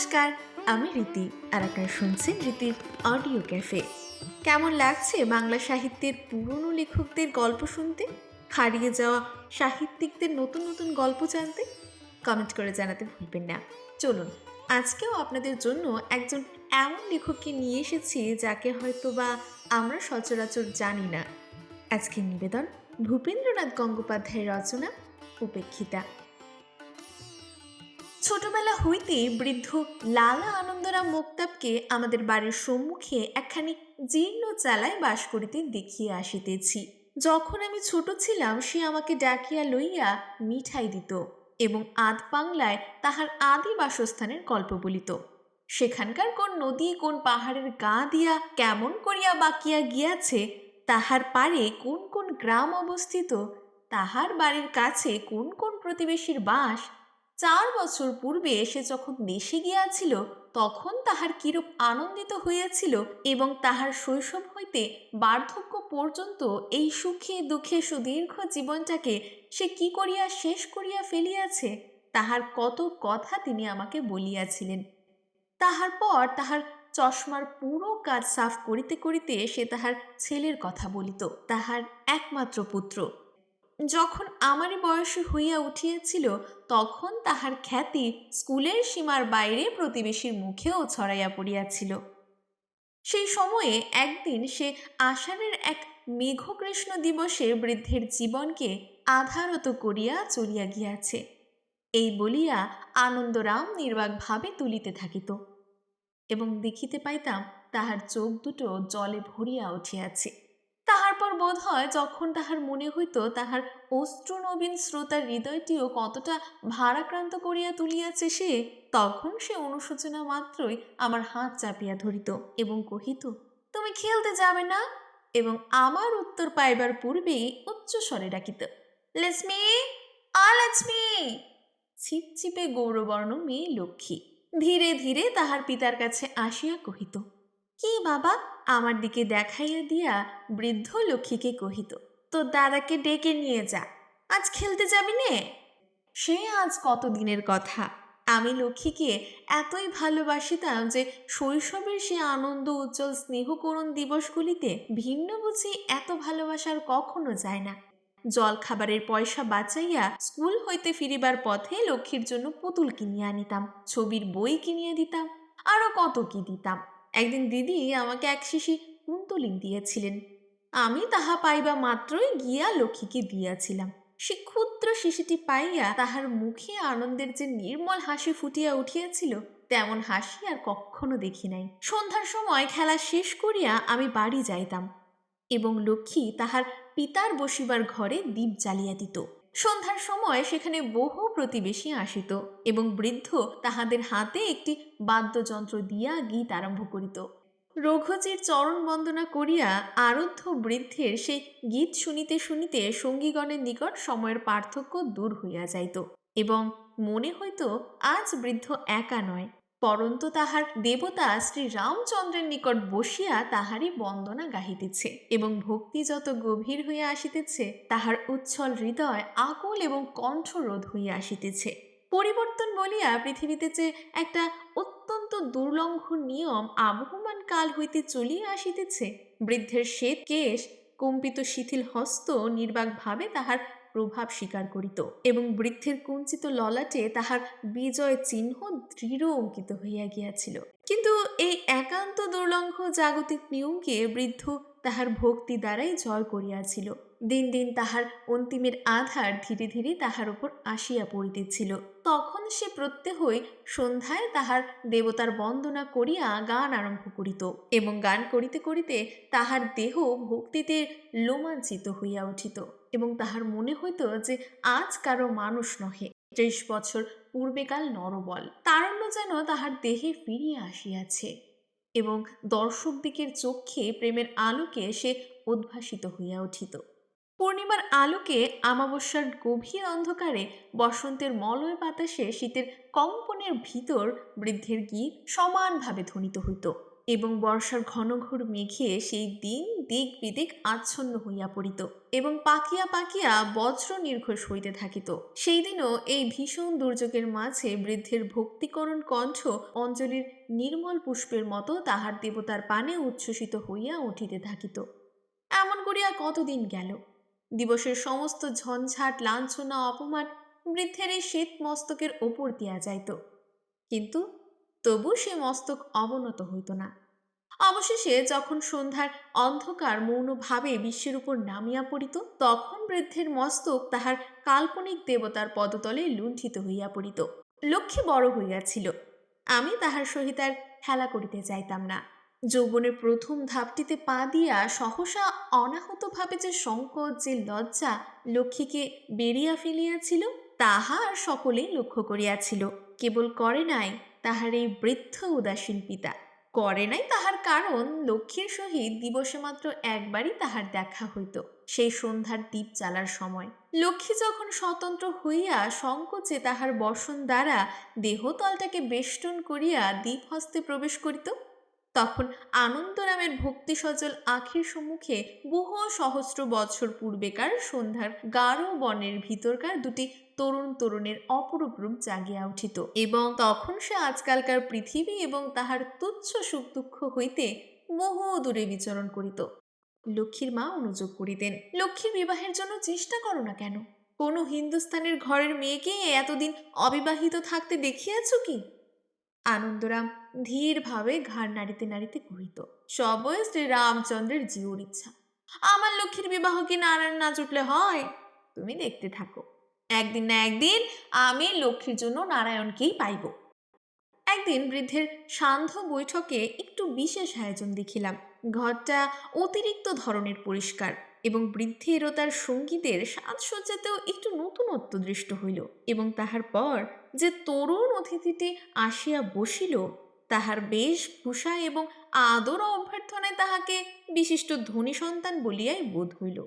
নমস্কার, আমি রীতি আর আপনারা শুনছেন রীতির অডিও ক্যাফে কেমন লাগছে বাংলা সাহিত্যের পুরনো লেখকদের গল্প শুনতে? হারিয়ে যাওয়া সাহিত্যিকদের নতুন নতুন গল্প জানতে? কমেন্ট করে জানাতে ভুলবেন না। চলুন, আজকেও আপনাদের জন্য একজন এমন লেখককে নিয়ে এসেছি যাকে হয়তো বা আমরা সচরাচর জানি না। আজকের নিবেদন ভূপেন্দ্রনাথ গঙ্গোপাধ্যায়ের রচনা, উপেক্ষিতা। ছোটবেলা হইতে বৃদ্ধ লালা আনন্দরাম মোক্তাবকে আমাদের বাড়ির সম্মুখে একখানি জীর্ণ চালায় বাস করিতে দেখিয়া আসিতেছি। যখন আমি ছোট ছিলাম, সে আমাকে ডাকিয়া লইয়া মিঠাই দিত এবং আধ বাংলায় তাহার আদি বাসস্থানের গল্প বলিত। সেখানকার কোন নদী, কোন পাহাড়ের গা দিয়া কেমন করিয়া বাকিয়া গিয়াছে, তাহার পারে কোন কোন গ্রাম অবস্থিত, তাহার বাড়ির কাছে কোন কোন প্রতিবেশীর বাস চার বছর পূর্বে সে যখন দেশে গিয়াছিল, তখন তাহার কিরূপ আনন্দিত হইয়াছিল এবং তাহার শৈশব হইতে বার্ধক্য পর্যন্ত এই সুখে দুঃখে সুদীর্ঘ জীবনটাকে সে কি করিয়া শেষ করিয়া ফেলিয়াছে, তাহার কত কথা তিনি আমাকে বলিয়াছিলেন। তাহার পর তাহার চশমার পুরো কাজ সাফ করিতে করিতে সে তাহার ছেলের কথা বলিত, তাহার একমাত্র পুত্র। যখন আমারই বয়সী হইয়া উঠিয়াছিল, তখন তাহার খ্যাতি স্কুলের সীমার বাইরে প্রতিবেশীর মুখেও ছড়াইয়া পড়িয়াছিল। সেই সময়ে একদিন সে আষাঢ়ের এক মেঘকৃষ্ণ দিবসে বৃদ্ধের জীবনকে আধারত করিয়া চলিয়া গিয়াছে। এই বলিয়া আনন্দরাম নির্বাকভাবে তুলিতে থাকিত এবং দেখিতে পাইতাম তাহার চোখ দুটো জলে ভরিয়া উঠিয়াছে। তাহার বোধ হয় যখন তাহার মনে হইত তাহার অশ্রুনবীন শ্রোতার হৃদয়টিও কতটা ভারাক্রান্ত করিয়া তুলিয়াছে সে, তখন সে অনুশোচনা মাত্রই আমার হাত চাপিয়া ধরিত এবং কহিত, তুমি খেলতে যাবে না? এবং আমার উত্তর পাইবার পূর্বেই উচ্চ স্বরে ডাকিত লেসমি আ লেসমি ছিপছিপে গৌরবর্ণ মেয়ে লক্ষ্মী ধীরে ধীরে তাহার পিতার কাছে আসিয়া কহিত কি বাবা? আমার দিকে দেখাইয়া দিয়া বৃদ্ধ লক্ষ্মীকে কহিত তোর দাদাকে ডেকে নিয়ে যা। আজ খেলতে যাবি নে? সে আজ কত দিনের কথা? আমি লক্ষ্মীকে এতই ভালোবাসিতাম যে শৈশবের সে আনন্দ, উজ্জ্বল স্নেহকরণ দিবসগুলিতে ভিন্ন বুঝি এত ভালোবাসার কখনো যায় না। জল খাবারের পয়সা বাঁচাইয়া স্কুল হইতে ফিরিবার পথে লক্ষ্মীর জন্য পুতুল কিনিয়া আনিতাম, ছবির বই কিনিয়ে দিতাম আরও কত কি দিতাম। একদিন দিদি আমাকে এক শিশি কুন্তলিন দিয়েছিলেন। আমি তাহা পাইবা মাত্রই গিয়া লক্ষ্মীকে দিয়াছিলাম। সে ক্ষুদ্র শিশুটি পাইয়া তাহার মুখে আনন্দের যে নির্মল হাসি ফুটিয়া উঠিয়াছিল, তেমন হাসি আর কখনো দেখি নাই। সন্ধ্যার সময় খেলা শেষ করিয়া আমি বাড়ি যাইতাম এবং লক্ষ্মী তাহার পিতার বসিবার ঘরে দীপ জ্বালিয়া দিত। সন্ধ্যার সময় সেখানে বহু প্রতিবেশী আসিত এবং বৃদ্ধ তাহাদের হাতে একটি বাদ্যযন্ত্র দিয়া গীত আরম্ভ করিত। রঘুজির চরণ বন্দনা করিয়া আরুদ্ধ বৃদ্ধের সেই গীত শুনিতে শুনিতে সঙ্গীগণের নিকট সময়ের পার্থক্য দূর হইয়া যাইত এবং মনে হইত, আজ বৃদ্ধ একা নয় পরন্তু তাহার দেবতা শ্রী রামচন্দ্রের নিকট বসিয়া তাহারই বন্দনা গাহিতেছে এবং ভক্তি যত গভীর হইয়া আসিতেছে, তাহার উচ্ছল হৃদয় আকুল এবং কণ্ঠরোধ হইয়া আসিতেছে। পরিবর্তন বলিয়া পৃথিবীতে যে একটা অত্যন্ত দুর্লঙ্ঘ নিয়ম আবহমান কাল হইতে চলিয়া আসিতেছে, বৃদ্ধের শ্বেত কেশ, কম্পিত শিথিল হস্ত নির্বাকভাবে তাহার প্রভাব স্বীকার করিত এবং বৃদ্ধের কুঞ্চিত ললাটে তাহার বিজয় চিহ্ন দৃঢ় অঙ্কিত হইয়া গিয়াছিল। কিন্তু এই একান্ত দুর্লঙ্ঘ জাগতিক নিয়মকে বৃদ্ধ তাহার ভক্তি দ্বারাই জয় করিয়াছিল। দিন দিন তাহার অন্তিমের আধার ধীরে ধীরে তাহার উপর আসিয়া পড়িতেছিল। তখন সে প্রত্যহই সন্ধ্যায় তাহার দেবতার বন্দনা করিয়া গান আরম্ভ করিত এবং গান করিতে করিতে তাহার দেহ ভক্তিতে লোমাঞ্চিত হইয়া উঠিত। এবং তাহার মনে হইত যে আজ কারও মানুষ নহে। ত্রিশ বছর পূর্বেকাল নরবল। তারণ্য যেন তাহার দেহে ফিরিয়া আসিয়াছে এবং দর্শকদিকের চক্ষে প্রেমের আলোকে সে উদ্ভাসিত হইয়া উঠিত। পূর্ণিমার আলোকে আমাবস্যার গভীর অন্ধকারে বসন্তের মলয় বাতাসে শীতের কম্পনের ভিতর বৃদ্ধের গীত সমানভাবে ধ্বনিত হইত। এবং বর্ষার ঘন ঘোর মেঘে সেই দিন দিক বিদিক আচ্ছন্ন হইয়া পড়িত এবং পাকিয়া পাকিয়া বজ্র নির্ঘোষ হইতে থাকিত। সেই দিনও এই ভীষণ দুর্যোগের মাঝে বৃদ্ধের ভক্তিকরণ কণ্ঠ অঞ্জলির নির্মল পুষ্পের মতো তাহার দেবতার পানে উচ্ছ্বসিত হইয়া উঠিতে থাকিত। এমন করিয়া কতদিন গেল? দিবসের সমস্ত ঝঞ্ঝাট, লাঞ্ছনা, অপমান বৃদ্ধের এই শ্বেত মস্তকের ওপর দিয়া যাইত। কিন্তু তবু সে মস্তক অবনত হইত না। অবশেষে যখন সন্ধ্যার অন্ধকার মৌনভাবে বিশ্বের উপর নামিয়া পড়িত, তখন বৃদ্ধের মস্তক তাহার কাল্পনিক দেবতার পদতলে লুণ্ঠিত হইয়া পড়িত। লক্ষ্মী বড় হইয়াছিল। আমি তাহার সহিত আর খেলা করিতে যাইতাম না। যৌবনের প্রথম ধাপটিতে পা দিয়া সহসা অনাহতভাবে যে সংকট যে লজ্জা লক্ষ্মীকে বেরিয়া ফেলিয়াছিল, তাহা আর সকলেই লক্ষ্য করিয়াছিল। কেবল করে নাই, তাহার এই বৃদ্ধ উদাসীন পিতা। করে নাই, তাহার কারণ লক্ষ্মীর সহিত দিবসে মাত্র একবারই তাহার দেখা হইত, সেই সন্ধ্যার দ্বীপ চালার সময়। লক্ষ্মী যখন স্বতন্ত্র হইয়া সংকোচে তাহার বসন দ্বারা দেহতলটাকে বেষ্টন করিয়া দ্বীপ হস্তে প্রবেশ করিত তখন আনন্দরামের ভক্তি সজল আখির সম্মুখে বহু সহস্র বছর পূর্বেকার সন্ধ্যার গাঢ় বনের ভিতরকার দুটি তরুণ তরুণের অপরূপ রূপ জাগিয়া উঠিত। এবং তখন সে আজকালকার পৃথিবী এবং তাহার তুচ্ছ সুখ দুঃখ হইতে বহু দূরে বিচরণ করিত। লক্ষ্মীর মা অনুযোগ করিতেন লক্ষ্মীর বিবাহের জন্য চেষ্টা করো না কেন? কোনো হিন্দুস্তানের ঘরের মেয়েকে এতদিন অবিবাহিত থাকতে দেখিয়াছ কি? আনন্দরাম ধীরভাবে ঘাড় নাড়িতে নাড়িতে কহিত সবই শ্রী রামচন্দ্রের জিওর ইচ্ছা। আমার লক্ষ্মীর বিবাহ কি নারায়ণ না জুটলে হয়? তুমি দেখতে থাকো। একদিন না একদিন আমি লক্ষ্মীর জন্য নারায়ণকেই পাইব। একদিন বৃদ্ধের সান্ধ্য বৈঠকে একটু বিশেষ আয়োজন দেখিলাম। ঘরটা অতিরিক্ত ধরনের পরিষ্কার। এবং বৃদ্ধের ও তার সঙ্গীদের সাজসজ্জাতেও একটু নতুনত্ব দৃষ্ট হইল এবং তাহার পর যে তরুণ অতিথিটি আসিয়া বসিল, তাহার বেশভূষা এবং আদর অভ্যর্থনায় তাহাকে বিশিষ্ট ধনী সন্তান বলিয়াই বোধ হইল।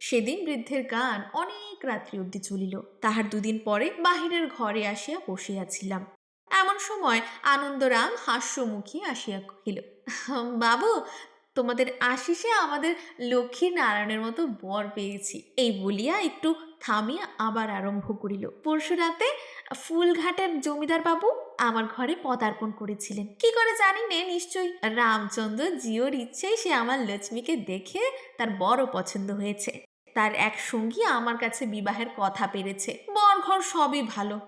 সেদিন বৃদ্ধের গান অনেক রাত্রি অবধি চলিল। তাহার দুদিন পরে বাহিরের ঘরে আসিয়া বসিয়াছিলাম। এমন সময় আনন্দরাম হাস্যমুখী আসিয়া কহিল, বাবু তোমাদের আশিসে আমাদের লক্ষ্মী নারায়ণের মতো বর পেয়েছি। এই বলিয়া একটু থামিয়া আবার আরম্ভ করিল। পরশু রাতে ফুলঘাটের জমিদার বাবু আমার ঘরে পদার্পণ করেছিলেন। কি করে জানি নে নিশ্চয়ই রামচন্দ্র জিওর ইচ্ছেই সে আমার লক্ষ্মীকে দেখে তার বড় পছন্দ হয়েছে। তার এক সঙ্গী আমার কাছে বিবাহের কথা পেরেছে। বর ঘর সবই ভালো।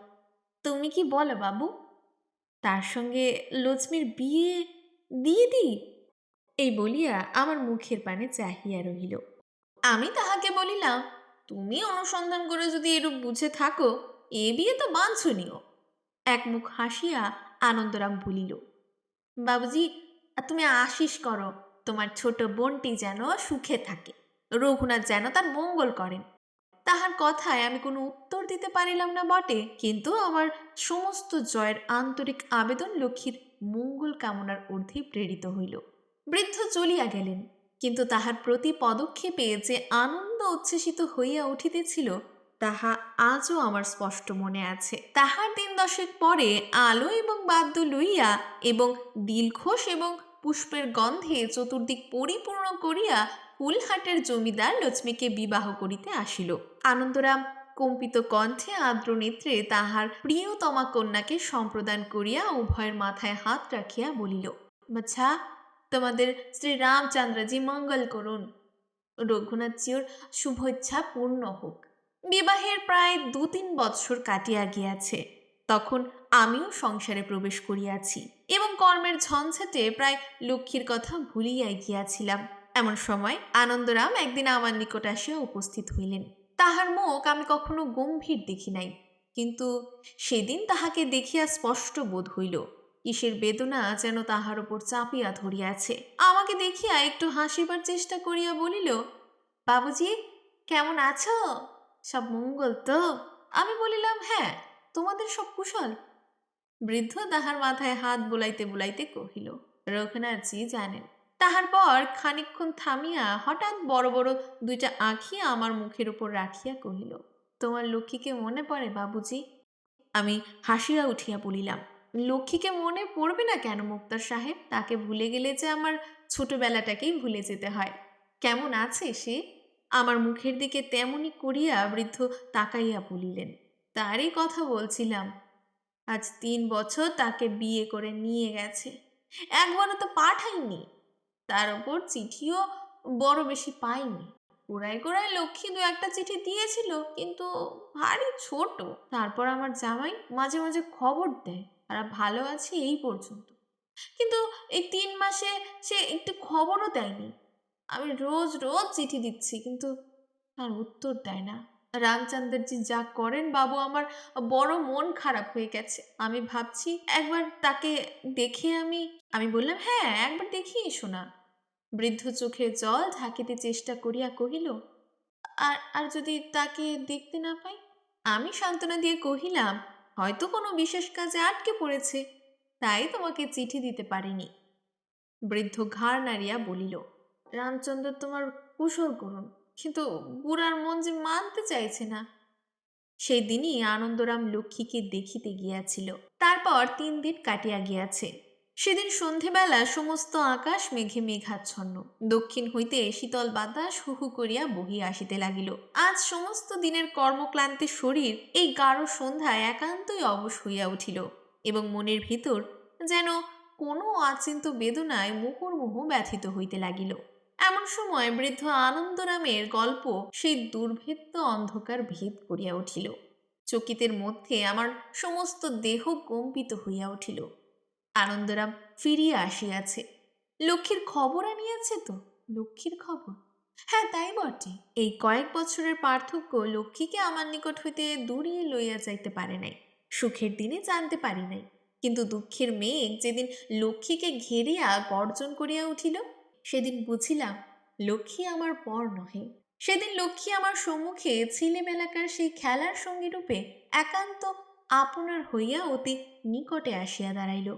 তুমি কি বলো বাবু? তার সঙ্গে লক্ষ্মীর বিয়ে দিয়ে দিই? এই বলিয়া আমার মুখের পানে চাহিয়া রহিল। আমি তাহাকে বলিলাম, তুমি অনুসন্ধান করে যদি এরূপ বুঝে থাকো, এ বিয়ে তো বাঞ্ছনীয়। এক মুখ হাসিয়া আনন্দরাম বলিল, বাবুজি, তুমি আশিস করো, তোমার ছোট বোনটি যেন সুখে থাকে, রঘুনাথ যেন তার মঙ্গল করেন। তাহার কথায় আমি কোনো উত্তর দিতে পারিলাম না বটে, কিন্তু আমার সমস্ত জয়ের আন্তরিক আবেদন লক্ষ্মীর মঙ্গল কামনার ঊর্ধ্বে প্রেরিত হইল। বৃদ্ধ চলিয়া গেলেন, কিন্তু তাহার প্রতি পদক্ষেপে যে আনন্দ উচ্ছ্বসিত হইয়া উঠিতেছিল, তাহা আজও আমার স্পষ্ট মনে আছে। তাহার দিন দশেক পরে আলো এবং বাদ্য লইয়া এবং দিলখোষ এবং পুষ্পের গন্ধে চতুর্দিক পরিপূর্ণ করিয়া ফুলহাটের জমিদার লক্ষ্মীকে বিবাহ করিতে আসিল। আনন্দরাম কম্পিত কণ্ঠে আর্দ্র নেত্রে তাহার প্রিয়তমা কন্যাকে সম্প্রদান করিয়া উভয়ের মাথায় হাত রাখিয়া বলিল বাছা তোমাদের শ্রী রামচন্দ্রজি মঙ্গল করুন। রঘুনাথজিওর শুভেচ্ছা পূর্ণ হোক। বিবাহের প্রায় দু তিন বৎসর কাটিয়া গিয়াছে। তখন আমিও সংসারে প্রবেশ করিয়াছি এবং কর্মের ঝঞ্ঝাটে প্রায় লক্ষ্মীর কথা ভুলিয়াই গিয়াছিলাম। এমন সময় আনন্দরাম একদিন আমার নিকট আসিয়া উপস্থিত হইলেন। তাহার মুখ আমি কখনো গম্ভীর দেখি নাই, কিন্তু সেদিন তাহাকে দেখিয়া স্পষ্ট বোধ হইল কিসের বেদনা যেন তাহার উপর চাপিয়া ধরিয়াছে আমাকে দেখিয়া একটু হাসিবার চেষ্টা করিয়া বলিল, বাবুজি, কেমন আছো? সব মঙ্গল তো? আমি বলিলাম হ্যাঁ তোমাদের সব কুশল। বৃদ্ধ তাহার মাথায় হাত বুলাইতে বুলাইতে কহিল, রঘুনাথজি জানেন, তাহার পর খানিকক্ষণ থামিয়া হঠাৎ বড় বড় দুইটা আঁখি আমার মুখের উপর রাখিয়া কহিল, তোমার লক্ষ্মীকে মনে পড়ে বাবুজি? আমি হাসিয়া উঠিয়া বলিলাম লক্ষ্মীকে মনে পড়বে না কেন মুক্তার সাহেব? তাকে ভুলে গেলে যে আমার ছোটবেলাটাকেই ভুলে যেতে হয়। কেমন আছে সে? আমার মুখের দিকে তেমনি করিয়া বৃদ্ধ তাকাইয়া বলিলেন, তারই কথা বলছিলাম। আজ তিন বছর তাকে বিয়ে করে নিয়ে গেছে। একবারও তো পাঠাইনি। তার ওপর চিঠিও বড় বেশি পাইনি। গোড়ায় গোড়ায় লক্ষ্মী দু একটা চিঠি দিয়েছিল, কিন্তু ভারী ছোট। তারপর আমার জামাই মাঝে মাঝে খবর দেয়। তারা ভালো আছে এই পর্যন্ত। কিন্তু এই তিন মাসে সে একটু খবরও দেয়নি। আমি রোজ রোজ চিঠি দিচ্ছি, কিন্তু তার উত্তর দেয় না। রামচন্দ্রজি যা করেন বাবু, আমার বড় মন খারাপ হয়ে গেছে। আমি ভাবছি একবার তাকে দেখে আমি আমি বললাম হ্যাঁ একবার দেখিয়ে এসো না বৃদ্ধ চোখে জল ঢাকিতে চেষ্টা করিয়া কহিল, আর আর যদি তাকে দেখতে না পাই? আমি সান্ত্বনা দিয়ে কহিলাম হয়তো কোনো বিশেষ কাজে আটকে পড়েছে। তাই তোমাকে চিঠি দিতে পারিনি। বৃদ্ধ ঘাড় নাড়িয়া বলিল, রামচন্দ্র, তোমার কুশল করুন কিন্তু বুড়ার মন যে মানতে চাইছে না। সেই দিনই আনন্দরাম লক্ষ্মীকে দেখিতে গিয়াছিল। তারপর তিন দিন কাটিয়া গিয়াছে। সেদিন সন্ধেবেলা সমস্ত আকাশ মেঘে মেঘাচ্ছন্ন। দক্ষিণ হইতে শীতল বাতাস হু হু করিয়া বহিয়া আসিতে লাগিল। আজ সমস্ত দিনের কর্মক্লান্তি শরীর এই গাঢ় সন্ধ্যায় একান্তই অবশ হইয়া উঠিল এবং মনের ভিতর যেন কোনো আচিন্ত বেদনায় মুহুর্মুহু ব্যথিত হইতে লাগিল। এমন সময় বৃদ্ধ আনন্দরামের গল্প সেই দুর্ভেদ্য অন্ধকার ভেদ করিয়া উঠিল। চকিতের মধ্যে আমার সমস্ত দেহ কম্পিত হইয়া উঠিল। আনন্দরাম ফিরিয়া আসিয়াছে। লক্ষ্মীর খবর আনিয়াছে তো? লক্ষ্মীর খবর? হ্যাঁ তাই বটে। এই কয়েক বছরের পার্থক্য লক্ষ্মীকে আমার নিকট হইতে দূরিয়ে লইয়া যাইতে পারে নাই, সুখের দিনে জানতে পারি নাই। কিন্তু দুঃখের মেঘ যেদিন লক্ষ্মীকে ঘেরিয়া গর্জন করিয়া উঠিল, সেদিন বুঝিলাম লক্ষ্মী আমার পর নহে। সেদিন লক্ষ্মী আমার সম্মুখে ছেলেবেলাকার সেই খেলার সঙ্গী রূপে একান্ত আপনার হইয়া অতি নিকটে আসিয়া দাঁড়াইল।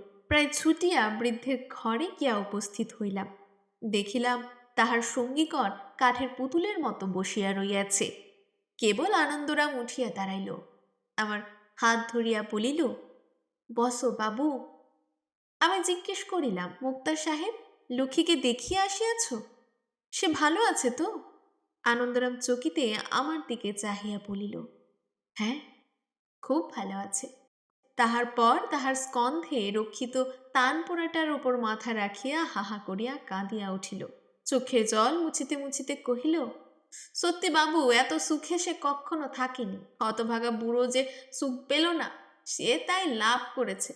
ছুটিয়া বৃদ্ধের ঘরে গিয়া উপস্থিত হইলাম। দেখিলাম তাহার সঙ্গীকর কাঠের পুতুলের মতো বসিয়া রইয়াছে। কেবল আনন্দরাম উঠিয়া দাঁড়াইল। আমার হাত ধরিয়া বলিল, বসো বাবু। আমি জিজ্ঞেস করিলাম, মুক্তার সাহেব, লক্ষ্মীকে দেখিয়া আসিয়াছ? সে ভালো আছে তো? আনন্দরাম চকিতে আমার দিকে চাহিয়া বলিল হ্যাঁ খুব ভালো আছে। তাহার পর তাহার স্কন্ধে রক্ষিত তান পোড়াটার উপর মাথা রাখিয়া হাহা করিয়া কাঁদিয়া উঠিল। চোখে জল মুছিতে মুছিতে কহিল, সত্যি বাবু, এত সুখে সে কখনো থাকেনি। হতভাগা বুড়ো যে সুখ পেল না, সে তাই লাভ করেছে।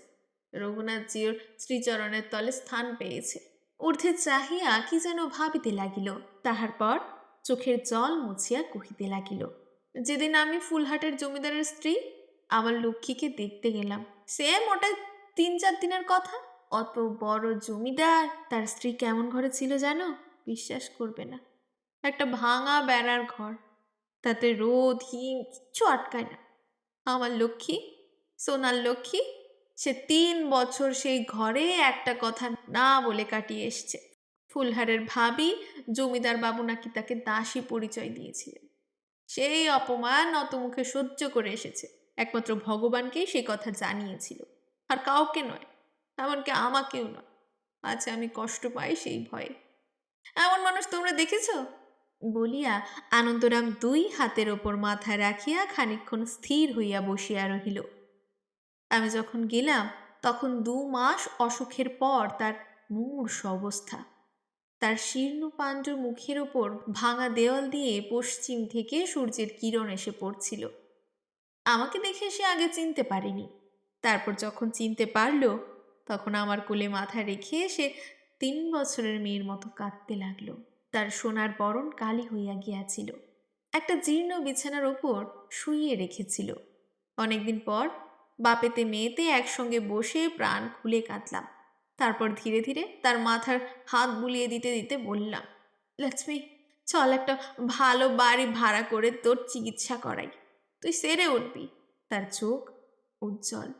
রঘুনাথজির শ্রীচরণের তলে স্থান পেয়েছে। ঊর্ধ্বে চাহিয়া কি যেন ভাবিতে লাগিল। তাহার পর চোখের জল মুছিয়া কহিতে লাগিল, যেদিন আমি ফুলহাটের জমিদারের স্ত্রী আমার লক্ষ্মীকে দেখতে গেলাম। সে মোটা তিন চার দিনের কথা। অত বড় জমিদার, তার স্ত্রী কেমন ঘরে ছিল জানো? বিশ্বাস করবে না। একটা ভাঙা বেড়ার ঘর। তাতে রোদ, হিম, কিচ্ছু আটকায় না। আমার লক্ষ্মী, সোনার লক্ষ্মী, সে তিন বছর সেই ঘরে একটা কথা না বলে কাটিয়ে এসছে। ফুলহারের ভাবি, জমিদার বাবু নাকি তাকে দাসী পরিচয় দিয়েছিলেন। সেই অপমান অত মুখে সহ্য করে এসেছে। একমাত্র ভগবানকেই সে কথা জানিয়েছিল। আর কাউকে নয়, এমনকি আমাকেও নয়। আচ্ছা আমি কষ্ট পাই সেই ভয়ে। এমন মানুষ তোমরা দেখেছ? বলিয়া আনন্দরাম দুই হাতের ওপর মাথা রাখিয়া খানিকক্ষণ স্থির হইয়া বসিয়া রহিল। আমি যখন গেলাম, তখন দু মাস অসুখের পর তার মূর্ষ অবস্থা। তার শীর্ণ পাণ্ডু মুখের ওপর ভাঙা দেওয়াল দিয়ে পশ্চিম থেকে সূর্যের কিরণ এসে পড়ছিল। আমাকে দেখে সে আগে চিনতে পারেনি। তারপর যখন চিনতে পারল, তখন আমার কোলে মাথা রেখে সে তিন বছরের মেয়ের মতো কাঁদতে লাগল। তার সোনার বরণ কালি হইয়া গিয়াছিল। একটা জীর্ণ বিছানার ওপর শুইয়ে রেখেছিল। অনেকদিন পর বাপেতে মেয়েতে একসঙ্গে বসে প্রাণ খুলে কাঁদলাম। তারপর ধীরে ধীরে তার মাথার হাত বুলিয়ে দিতে দিতে বললাম, লক্ষ্মী, চল একটা ভালো বাড়ি ভাড়া করে তোর চিকিৎসা করাই। তুই সেরে উঠবি। তার চোখ উজ্জ্বল।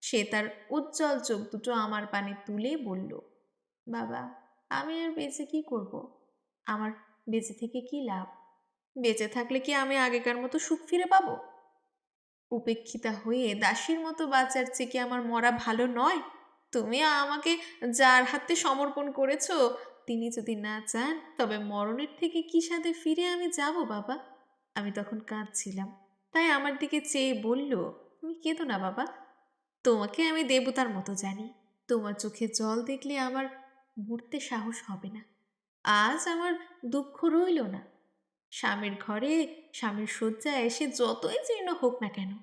সে তার উজ্জ্বল চোখ দুটো আমার পানে তুলে বলল, বাবা, আমি আর বেঁচে কি করব। আমার বেঁচে থেকে কি লাভ? বেঁচে থাকলে কি আমি আগেকার মতো সুখ ফিরে পাবো? উপেক্ষিতা হয়ে দাসীর মতো বাঁচার চেয়ে কি আমার মরা ভালো নয়? তুমি আমাকে যার হাতে সমর্পণ করেছ, তিনি যদি না চান, তবে মরণের থেকে কি সাথে ফিরে আমি যাব, বাবা? আমি তখন কাঁদছিলাম। তাই আমার দিকে চেয়ে বলল, তুমি কেঁদো না বাবা। তোমাকে আমি দেবতার মতো জানি। তোমার চোখে জল দেখলে আমার মরতে সাহস হবে না। আজ আমার দুঃখ রইল না। স্বামীর ঘরে স্বামীর শয্যায় এসে যতই জীর্ণ হোক না কেন,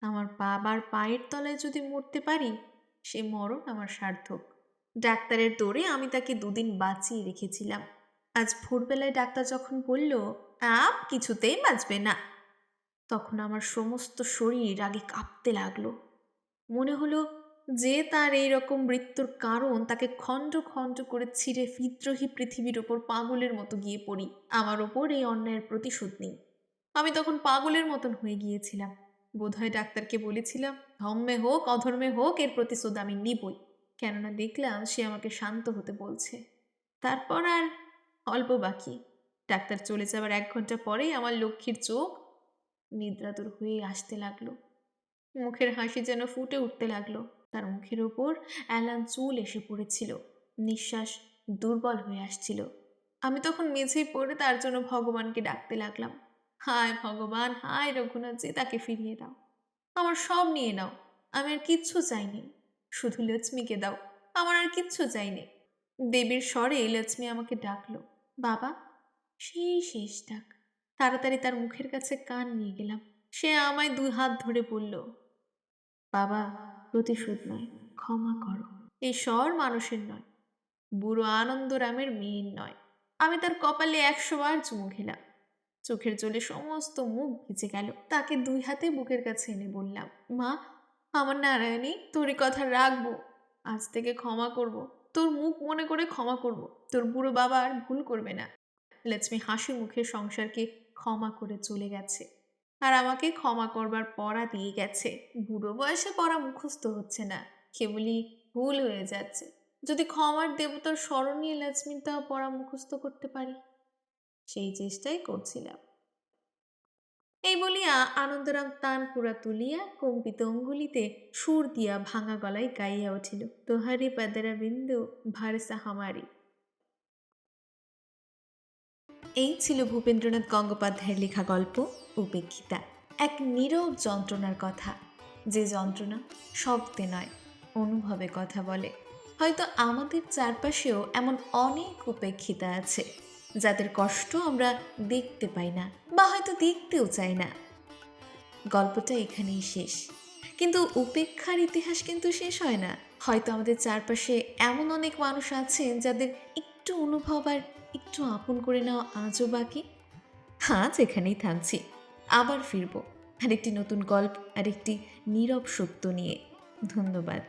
আমার বাবার পায়ের তলায় যদি মরতে পারি, সে মরণ আমার সার্থক। ডাক্তারের দৌড়ে আমি তাকে দুদিন বাঁচিয়ে রেখেছিলাম। আজ ভোরবেলায় ডাক্তার যখন বলল, আপ কিছুতেই বাঁচবে না। তখন আমার সমস্ত শরীর আগে কাঁপতে লাগল। মনে হলো যে তার এই রকম মৃত্যুর কারণ তাকে খণ্ড খণ্ড করে ছিঁড়ে বিদ্রোহী পৃথিবীর ওপর পাগলের মতো গিয়ে পড়ি। আমার ওপর এই অন্যায়ের প্রতিশোধ নেই। আমি তখন পাগলের মতন হয়ে গিয়েছিলাম। বোধহয় ডাক্তারকে বলেছিলাম, ধর্মে হোক, অধর্মে হোক, এর প্রতিশোধ আমি নিবই। কেননা দেখলাম সে আমাকে শান্ত হতে বলছে। তারপর আর অল্প বাকি। ডাক্তার চলে যাবার এক ঘণ্টা পরেই আমার লক্ষ্মীর চোখ নিদ্রাতুর হয়ে আসতে লাগল। মুখের হাসি যেন ফুটে উঠতে লাগল। তার মুখের ওপর অ্যালান চুল এসে পড়েছিল। নিঃশ্বাস দুর্বল হয়ে আসছিল। আমি তখন মেঝেই পড়ে তার জন্য ভগবানকে ডাকতে লাগলাম। হায় ভগবান, হায় রঘুনাথ যে তাকে ফিরিয়ে দাও। আমার সব নিয়ে নাও। আমি আর কিচ্ছু চাইনি। শুধু লক্ষ্মীকে দাও। আমার আর কিচ্ছু চাইনি। দেবীর স্বরে লক্ষ্মী আমাকে ডাকলো। বাবা, সেই শেষ ডাক। তাড়াতাড়ি তার মুখের কাছে কান নিয়ে গেলাম। সে আমায় দুই হাত ধরে বলল, বাবা, প্রতিশোধ নয়, ক্ষমা করো। এই স্বর মানুষের নয়, বুড়ো আনন্দরামের মেয়ের নয়। আমি তার কপালে একশো বার চুমু খেলাম। চোখের জলে সমস্ত মুখ ভিজে গেল। তাকে দুই হাতে বুকের কাছে এনে বললাম, মা, আমার নারায়ণী তোরই কথা রাখব। আজ থেকে ক্ষমা করব। তোর মুখ মনে করে ক্ষমা করব। তোর বুড়ো বাবা আর ভুল করবে না লক্ষ্মী হাসি মুখে সংসারকে ক্ষমা করে চলে গেছে। আর আমাকে ক্ষমা করবার পড়া দিয়ে গেছে। বুড়ো বয়সে পড়া মুখস্থ হচ্ছে না। কেবলই ভুল হয়ে যাচ্ছে। যদি ক্ষমার দেবতার স্মরণ নিয়ে লক্ষ্মীটাও পড়া মুখস্থ করতে পারি। সেই চেষ্টাই করছিলাম। এই বলিয়া আনন্দরাম তান পুরা তুলিয়া কম্পিত অঙ্গুলিতে সুর দিয়া ভাঙা গলায় গাইয়া উঠিল, তোহারি পাদারা বিন্দু, ভারসা হামারি। এই ছিল ভূপেন্দ্রনাথ গঙ্গোপাধ্যায়ের লেখা গল্প উপেক্ষিতা এক নীরব যন্ত্রণার কথা। যে যন্ত্রণা শব্দে নয়, অনুভবে কথা বলে। হয়তো আমাদের চারপাশেও এমন অনেক উপেক্ষিতা আছে, যাদের কষ্ট আমরা দেখতে পাই না বা হয়তো দেখতেও চাই না। গল্পটা এখানেই শেষ। কিন্তু উপেক্ষার ইতিহাস কিন্তু শেষ হয় না। হয়তো আমাদের চারপাশে এমন অনেক মানুষ আছেন যাদের একটু অনুভব আর একটু আপন করে নেওয়া আজও বাকি। আজ এখানেই থাকছি। আবার ফিরব। আরেকটি নতুন গল্প, আরেকটি নীরব সত্য নিয়ে। ধন্যবাদ।